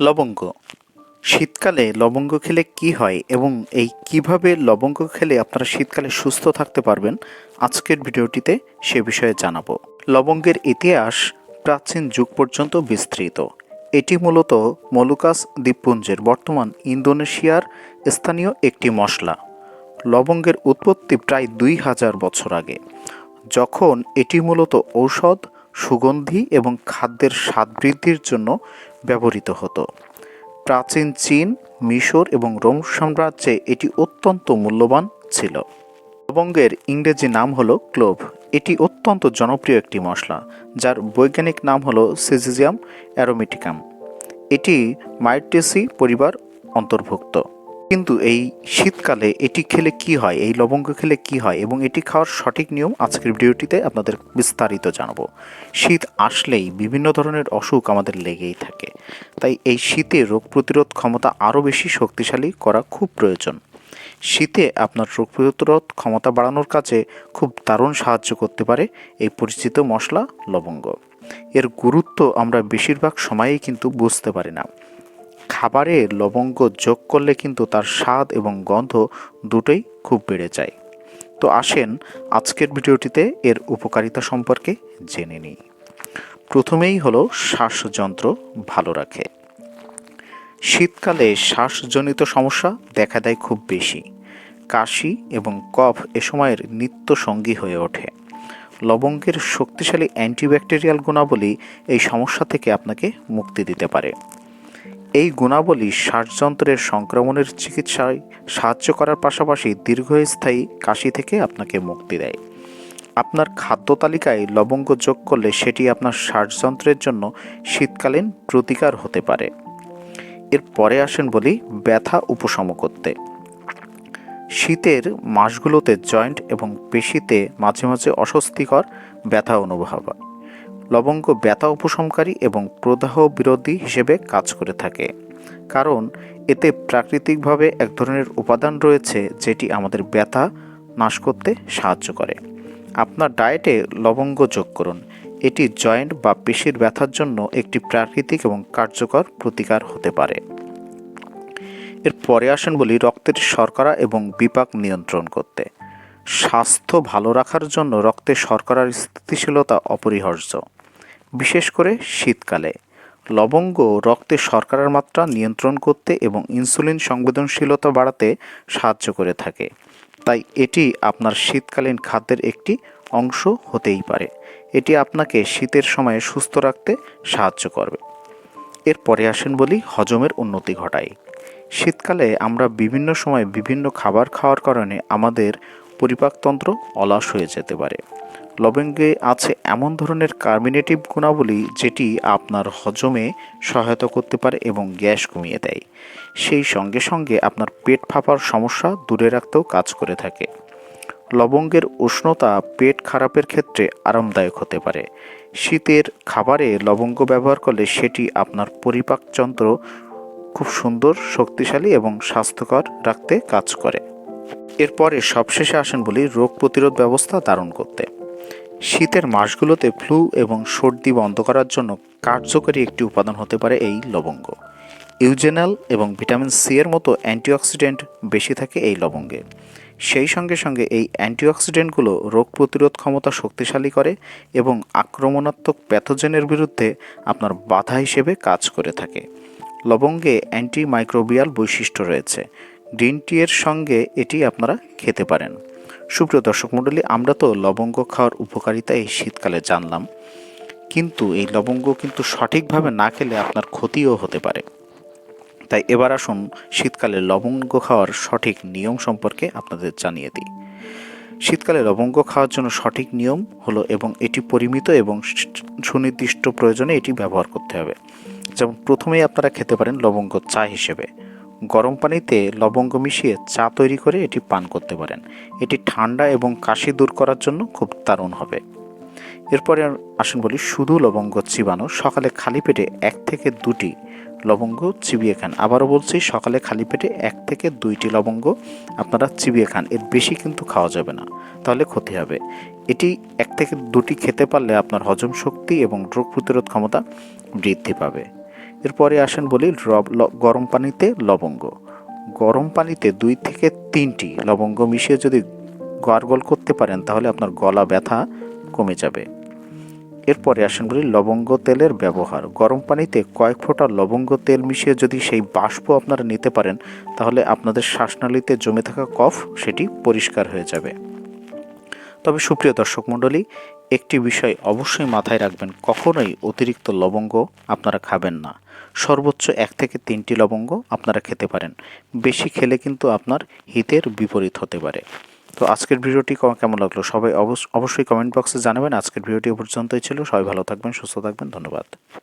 লবঙ্গ। শীতকালে লবঙ্গ খেলে কি হয় এবং এই কীভাবে লবঙ্গ খেলে আপনারা শীতকালে সুস্থ থাকতে পারবেন, আজকের ভিডিওটিতে সে বিষয়ে জানাব। লবঙ্গের ইতিহাস প্রাচীন যুগ পর্যন্ত বিস্তৃত। এটি মূলত মলুকাস দ্বীপপুঞ্জের বর্তমান ইন্দোনেশিয়ার স্থানীয় একটি মশলা। লবঙ্গের উৎপত্তি প্রায় দুই হাজার বছর আগে। যখন এটি মূলত ঔষধ, সুগন্ধি এবং খাদ্যের স্বাদ বৃদ্ধির জন্য ব্যবহৃত হতো। প্রাচীন চীন, মিশর এবং রোম সাম্রাজ্যে এটি অত্যন্ত মূল্যবান ছিল। লবঙ্গের ইংরেজি নাম হলো ক্লোভ। এটি অত্যন্ত জনপ্রিয় একটি মশলা, যার বৈজ্ঞানিক নাম হলো সিজিজিয়াম অ্যারোমেটিকাম। এটি মাইটেসি পরিবার অন্তর্ভুক্ত। কিন্তু এই শীতকালে এটি খেলে কি হয়? এই লবঙ্গ খেলে কি হয়? এবং এটি খাওয়ার সঠিক নিয়ম আজকের ভিডিওটিতে আপনাদের বিস্তারিত জানাব। শীত আসলেই বিভিন্ন ধরনের অসুখ আমাদের লেগেই থাকে। তাই এই শীতে রোগ প্রতিরোধ ক্ষমতা আরও বেশি শক্তিশালী করা খুব প্রয়োজন। শীতে আপনার রোগ প্রতিরোধ ক্ষমতা বাড়ানোর কাজে খুব দারুণ সাহায্য করতে পারে এই পরিচিত মশলা লবঙ্গ। এর গুরুত্ব আমরা বেশিরভাগ সময়েই কিন্তু বুঝতে পারি না। খাবারে লবঙ্গ যোগ করলে কিন্তু তার স্বাদ এবং গন্ধ দুটোই খুব বেড়ে যায়। তো আসেন আজকের ভিডিওটিতে এর উপকারিতা সম্পর্কে জেনে নিই। প্রথমেই হলো শ্বাসযন্ত্র ভালো রাখে। শীতকালে শ্বাসজনিত সমস্যা দেখা দেয় খুব বেশি। কাশি এবং কফ এ সময়ের নিত্য সঙ্গী হয়ে ওঠে। লবঙ্গের শক্তিশালী অ্যান্টিব্যাকটেরিয়াল গুণাবলী এই সমস্যা থেকে আপনাকে মুক্তি দিতে পারে। এই গুণাবলী শ্বাসযন্ত্রের সংক্রমণের চিকিৎসায় সাহায্য করার পাশাপাশি দীর্ঘস্থায়ী কাশি থেকে আপনাকে মুক্তি দেয়। আপনার খাদ্য তালিকায় লবঙ্গ যোগ করলে সেটি আপনার শ্বাসযন্ত্রের জন্য শীতকালীন প্রতিকার হতে পারে। এর পরে আসেন বলি ব্যথা উপশম করতে। শীতের মাসগুলোতে জয়েন্ট এবং পেশিতে মাঝে মাঝে অস্বস্তিকর ব্যথা অনুভব হয়। লবঙ্গ ব্যথা উপশমকারী এবং প্রদাহ বিরোধী হিসেবে কাজ করে থাকে। কারণ, এতে প্রাকৃতিকভাবে এক ধরনের উপাদান রয়েছে যেটি আমাদের ব্যথা নাশ করতে সাহায্য করে। আপনার ডায়েটে লবঙ্গ যোগ করুন। এটি জয়েন্ট বা পেশির ব্যথার জন্য একটি প্রাকৃতিক এবং কার্যকর প্রতিকার হতে পারে। এর পরে আসেন বলি রক্তের শর্করা এবং বিপাক নিয়ন্ত্রণ করতে। স্বাস্থ্য ভালো রাখার জন্য রক্তে শর্করার স্থিতিশীলতা অপরিহার্য। বিশেষ করে শীতকালে। লবঙ্গ রক্তে শর্করার মাত্রা নিয়ন্ত্রণ করতে এবং ইনসুলিন সংবেদনশীলতা বাড়াতে সাহায্য করে থাকে। তাই এটি আপনার শীতকালীন খাদ্যের একটি অংশ হতেই পারে। এটি আপনাকে শীতের সময়ে সুস্থ রাখতে সাহায্য করবে। এরপরে আসেন বলি হজমের উন্নতি ঘটায় শীতকালে আমরা বিভিন্ন সময় বিভিন্ন খাবার খাওয়ার কারণে আমাদের পরিপাকতন্ত্র অলস হয়ে যেতে পারে। লবঙ্গে আছে এমন ধরনের কার্মিনেটিভ গুণাবলী যেটি আপনার হজমে সহায়তা করতে পারে এবং গ্যাস কমিয়ে দেয়। সেই সঙ্গে সঙ্গে আপনার পেট ফাঁপার সমস্যা দূরে রাখতেও কাজ করে থাকে। লবঙ্গের উষ্ণতা পেট খারাপের ক্ষেত্রে আরামদায়ক হতে পারে। শীতের খাবারে লবঙ্গ ব্যবহার করলে সেটি আপনার পরিপাকযন্ত্র খুব সুন্দর, শক্তিশালী এবং স্বাস্থ্যকর রাখতে কাজ করে। এরপরে সবশেষে আসেন বলি রোগ প্রতিরোধ ব্যবস্থা দারুণ করতে। শীতের মাসগুলোতে ফ্লু এবং সর্দি বন্ধ করার জন্য কার্যকরী একটি উপাদান হতে পারে এই লবঙ্গ। ইউজেনাল এবং ভিটামিন সি এর মতো অ্যান্টিঅক্সিডেন্ট বেশি থাকে এই লবঙ্গে। সেই সঙ্গে সঙ্গে এই অ্যান্টিঅক্সিডেন্টগুলো রোগ প্রতিরোধ ক্ষমতা শক্তিশালী করে এবং আক্রমণাত্মক প্যাথোজেনের বিরুদ্ধে আপনার বাধা হিসেবে কাজ করে থাকে। লবঙ্গে অ্যান্টি মাইক্রোবিয়াল বৈশিষ্ট্য রয়েছে। গ্রিন টি এর সঙ্গে এটি আপনারা খেতে পারেন। সুপ্রিয় দর্শক মণ্ডলী, আমরা তো লবঙ্গ খাওয়ার উপকারিতা এই শীতকালে জানলাম। কিন্তু এই লবঙ্গ কিন্তু সঠিকভাবে না খেলে আপনার ক্ষতিও হতে পারে। তাই এবার আসুন শীতকালে লবঙ্গ খাওয়ার সঠিক নিয়ম সম্পর্কে আপনাদের জানিয়ে দিই। শীতকালে লবঙ্গ খাওয়ার জন্য সঠিক নিয়ম হলো এবং এটি পরিমিত এবং সুনির্দিষ্ট প্রয়োজনে এটি ব্যবহার করতে হবে। যেমন প্রথমেই আপনারা খেতে পারেন লবঙ্গ চা হিসেবে। গরম পানিতে লবঙ্গ মিশিয়ে চা তৈরি করে এটি পান করতে পারেন। এটি ঠান্ডা এবং কাশি দূর করার জন্য খুব দারুণ হবে। এরপরে আসুন বলি, শুধু লবঙ্গ চিবানো, সকালে খালি পেটে এক থেকে দুটি লবঙ্গ চিবিয়ে খান। আবারও বলছি, সকালে খালি পেটে এক থেকে দুইটি লবঙ্গ আপনারা চিবিয়ে খান। এর বেশি কিন্তু খাওয়া যাবে না, তাহলে ক্ষতি হবে। এটি এক থেকে দুটি খেতে পারলে আপনার হজম শক্তি এবং রোগ প্রতিরোধ ক্ষমতা বৃদ্ধি পাবে। এরপরে আসেন বলি গরম পানিতে লবঙ্গ। গরম পানিতে দুই থেকে তিনটি লবঙ্গ মিশিয়ে যদি গার্গল করতে পারেন, তাহলে আপনার গলা ব্যথা কমে যাবে। এরপরে আসেন বলি লবঙ্গ তেলের ব্যবহার। গরম পানিতে কয়েক ফোঁটা লবঙ্গ তেল মিশিয়ে যদি সেই বাষ্প আপনারা নিতে পারেন, তাহলে আপনাদের শ্বাসনালীতে জমে থাকা কফ সেটি পরিষ্কার হয়ে যাবে। তবে সুপ্রিয় দর্শক মণ্ডলী, একটি বিষয় অবশ্যই মাথায় রাখবেন, কখনোই অতিরিক্ত লবঙ্গ আপনারা খাবেন না। সর্বোচ্চ এক থেকে তিনটি লবঙ্গ আপনারা খেতে পারেন। বেশি খেলে কিন্তু আপনার হিতের বিপরীত হতে পারে। তো আজকের ভিডিওটি কেমন লাগল? সবাই অবশ্য- অবশ্যই কমেন্ট বক্সে জানাবেন। আজকের ভিডিওটি পর্যন্তই ছিল। সবাই ভালো থাকবেন, সুস্থ থাকবেন। ধন্যবাদ।